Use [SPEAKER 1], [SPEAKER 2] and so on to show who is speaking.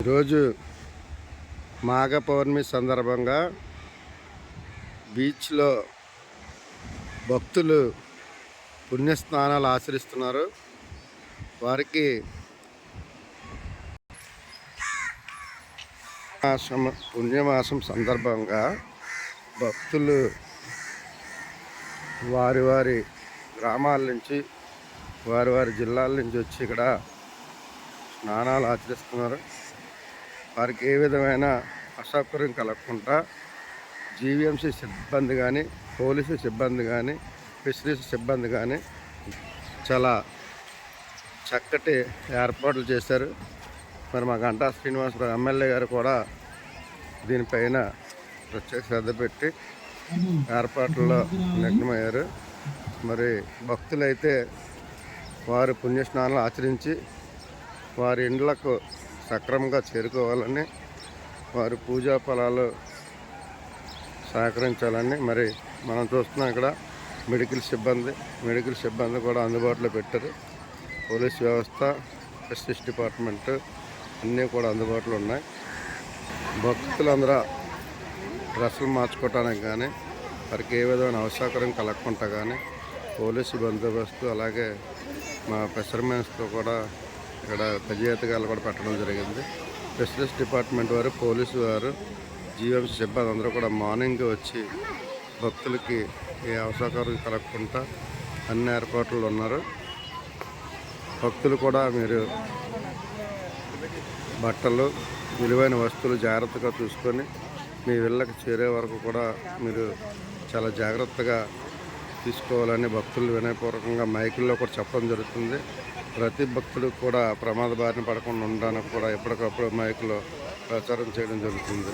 [SPEAKER 1] ఈరోజు మాఘ పౌర్ణమి సందర్భంగా బీచ్లో భక్తులు పుణ్యస్నానాలు ఆచరిస్తున్నారు. వారికి మాసం పుణ్యమాసం సందర్భంగా భక్తులు వారి వారి గ్రామాల నుంచి వారి వారి జిల్లాల నుంచి వచ్చి ఇక్కడ స్నానాలు ఆచరిస్తున్నారు. వారికి ఏ విధమైన అసౌకర్యం కలగకుండా జీవీఎంసీ సిబ్బంది కానీ పోలీసు సిబ్బంది కానీ ఫిషరీస్ సిబ్బంది కానీ చాలా చక్కటి ఏర్పాట్లు చేశారు. మరి మా గంటా శ్రీనివాసరావు ఎమ్మెల్యే గారు కూడా దీనిపైన ప్రత్యేక శ్రద్ధ పెట్టి ఏర్పాట్లలో నిగ్నమయ్యారు మరి భక్తులైతే వారు పుణ్యస్నానాలు ఆచరించి వారి ఇండ్లకు సక్రమంగా చేరుకోవాలని వారి పూజా ఫలాలు సహకరించాలని మరి మనం చూస్తున్నాం ఇక్కడ. మెడికల్ సిబ్బంది మెడికల్ సిబ్బంది కూడా అందుబాటులో పెట్టారు. పోలీస్ వ్యవస్థ జస్టిస్ డిపార్ట్మెంట్ అన్నీ కూడా అందుబాటులో ఉన్నాయి. భక్తులందరూ డ్రెస్సులు మార్చుకోవటానికి కానీ వారికి ఏ విధమైన అవసరం కలగకుండా కానీ పోలీసు బందోబస్తు అలాగే మా ఫిషర్మెన్స్తో కూడా ఇక్కడ పజియాతగాలు కూడా పెట్టడం జరిగింది. స్పెషలిస్ట్ డిపార్ట్మెంట్ వారు పోలీసు వారు జీవం సిబ్బంది అందరూ కూడా మార్నింగ్ వచ్చి భక్తులకి ఏ అవసరం కలగకుండా అన్ని ఏర్పాట్లు ఉన్నారు. భక్తులు కూడా మీరు బట్టలు విలువైన వస్తువులు జాగ్రత్తగా చూసుకొని మీ ఇళ్ళకి చేరే వరకు కూడా మీరు చాలా జాగ్రత్తగా తీసుకోవాలని భక్తులు వినయపూర్వకంగా మైకుల్లో కూడా చెప్పడం జరుగుతుంది. ప్రతి భక్తుడు కూడా ప్రమాద బారిన పడకుండా ఉండడానికి కూడా ఎప్పటికప్పుడు మైకులో ప్రచారం చేయడం జరుగుతుంది.